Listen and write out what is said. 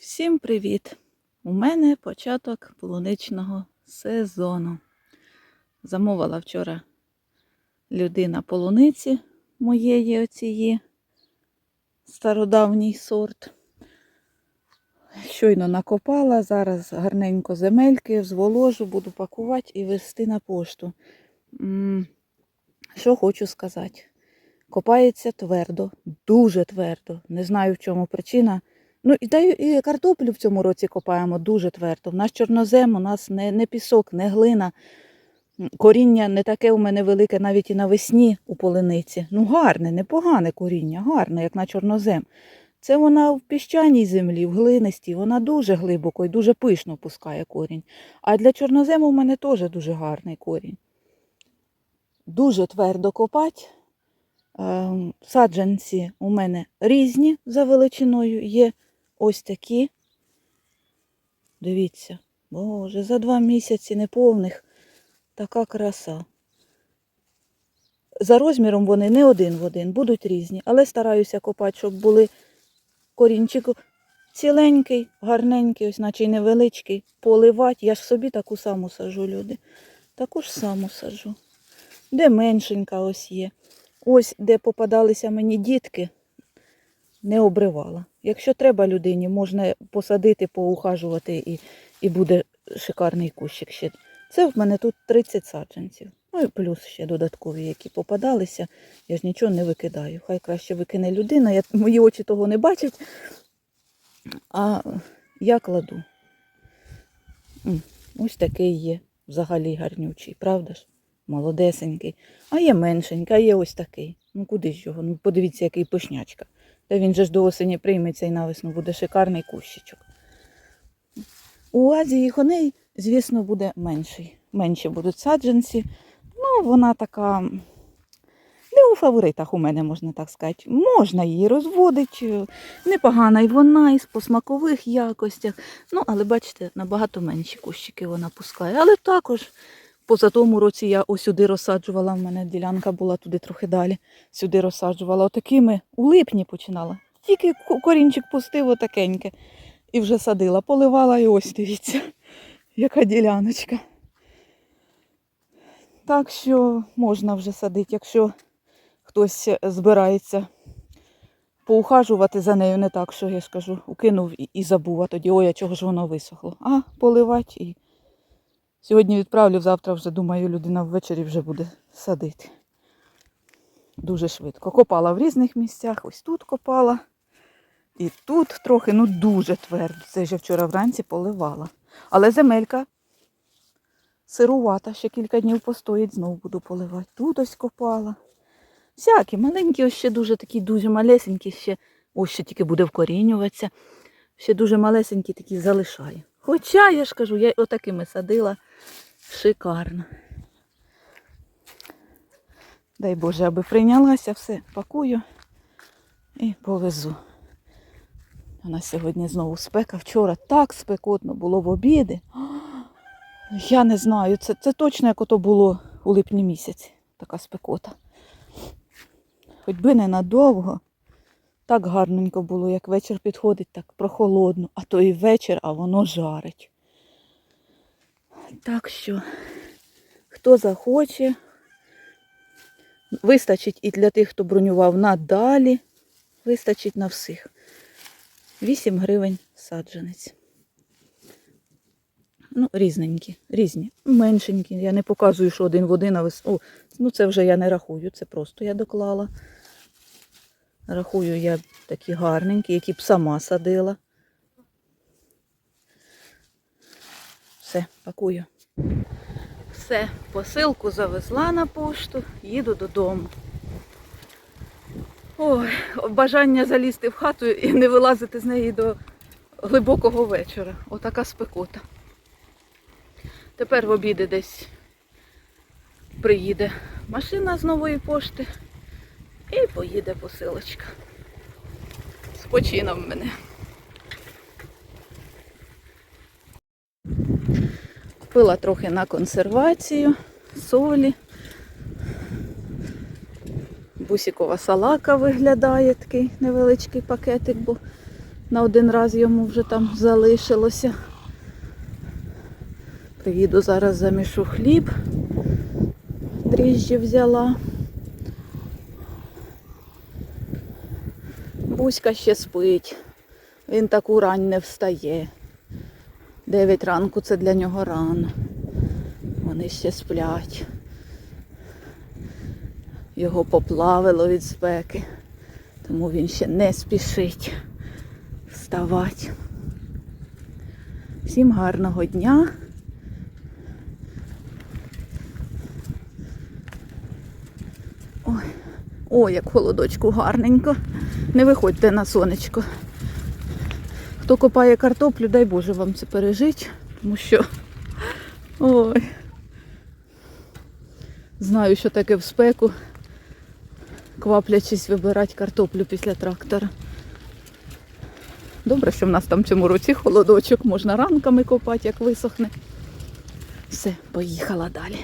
Всім привіт! У мене початок полуничного сезону. Замовила вчора людина полуниці моєї оцієї стародавній сорт. Щойно накопала, зараз гарненько земельки, зволожу, буду пакувати і везти на пошту. Що хочу сказати. Копається твердо, дуже твердо. Не знаю, в чому причина. Ну, і, й- і картоплю в цьому році копаємо дуже твердо. У нас чорнозем, у нас не, не пісок, не глина. Коріння не таке у мене велике навіть і навесні у полениці. Ну, гарне, непогане коріння, гарне, як на чорнозем. Це вона в піщаній землі, в глинистій, вона дуже глибоко і дуже пишно пускає корінь. А для чорнозему в мене теж дуже гарний корінь. Дуже твердо копать. Ем, Саджанці у мене різні за величиною. Є ось такі. Дивіться, боже, за два місяці неповних така краса. За розміром вони не один в один, будуть різні, але стараюся копати, щоб були корінчик ціленький, гарненький, ось наче й невеличкий, поливати. Я ж собі таку саму сажу, люди. Таку ж саму сажу. Де меншенька ось є. Ось де попадалися мені дітки, не обривала. Якщо треба людині, можна посадити, поухажувати і, і буде шикарний кущик ще. Це в мене тут 30 саджанців. Ну і плюс ще додаткові, які попадалися. Я ж нічого не викидаю. Хай краще викине людина. Я, мої очі того не бачать. А я кладу. Ось такий є взагалі гарнючий, правда ж? Молодесенький. А є меншенький, а є ось такий. Ну куди ж його? Ну подивіться, який пишнячка. Та він же ж до осені прийметься і навесну буде шикарний кущичок. У Азії коней, звісно, буде менший. Менші будуть саджанці. Ну, вона така не у фаворитах у мене, можна так сказати. Можна її розводити. Непогана і вона, і по смакових якостях. Ну, але бачите, набагато менші кущики вона пускає. Але також поза тому році я ось сюди розсаджувала. У мене ділянка була туди трохи далі. Сюди розсаджувала. Отакими у липні починала. Тільки корінчик пустив отакеньке. І вже садила. Поливала і ось дивіться, яка діляночка. Так що можна вже садити, якщо хтось збирається поухажувати за нею, не так, що я ж кажу, укинув і забув, а тоді ой, а чого ж воно висохло. А поливати і сьогодні відправлю, завтра вже, думаю, людина ввечері вже буде садити. Дуже швидко. Копала в різних місцях, ось тут копала. І тут трохи, ну дуже твердо. Це вже вчора вранці поливала. Але земелька сирувата, ще кілька днів постоїть, знову буду поливати. Тут ось копала. Всякі, маленькі, ось ще дуже такі, дуже малесенькі, ще ось ще тільки буде вкорінюватися. Ще дуже малесенькі такі залишаю. Хоча, я ж кажу, я отакими садила шикарно. Дай Боже, аби прийнялася, все, пакую і повезу. У нас сьогодні знову спека. Вчора так спекотно було в обіди. Я не знаю, це, це точно як ото було у липні місяці, така спекота. Хоч би ненадовго. Так гарненько було, як вечір підходить, так прохолодно, а то і вечір, а воно жарить. Так що, хто захоче, вистачить і для тих, хто бронював надалі, вистачить на всіх. 8 гривень саджанець. Ну, різненькі, різні. Меншенькі. Я не показую, що один в один, а вис... О, ну це вже я не рахую, це просто я доклала. Рахую я такі гарненькі, які б сама садила. Все, пакую. Все, посилку завезла на пошту, їду додому. Ой, бажання залізти в хату і не вилазити з неї до глибокого вечора. Отака спекота. Тепер в обіди десь приїде машина з нової пошти і поїде посилочка. З почином мене. Купила трохи на консервацію, солі. Бусікова салака виглядає такий невеличкий пакетик, бо На один раз йому вже там залишилося. Приїду зараз замішу хліб. Дріжджі взяла. Буська ще спить. Він таку рань не встає. Дев'ять ранку це для нього рано. Вони ще сплять. Його поплавило від спеки, тому він ще не спішить вставати. Всім гарного дня. Ой, як холодочку гарненько. Не виходьте на сонечко. Хто копає картоплю, дай Боже вам це пережити, тому що. Ой. Знаю, що таке в спеку, кваплячись вибирати картоплю після трактора. Добре, що в нас там в цьому році холодочок, можна ранками копати, як висохне. Все, поїхала далі.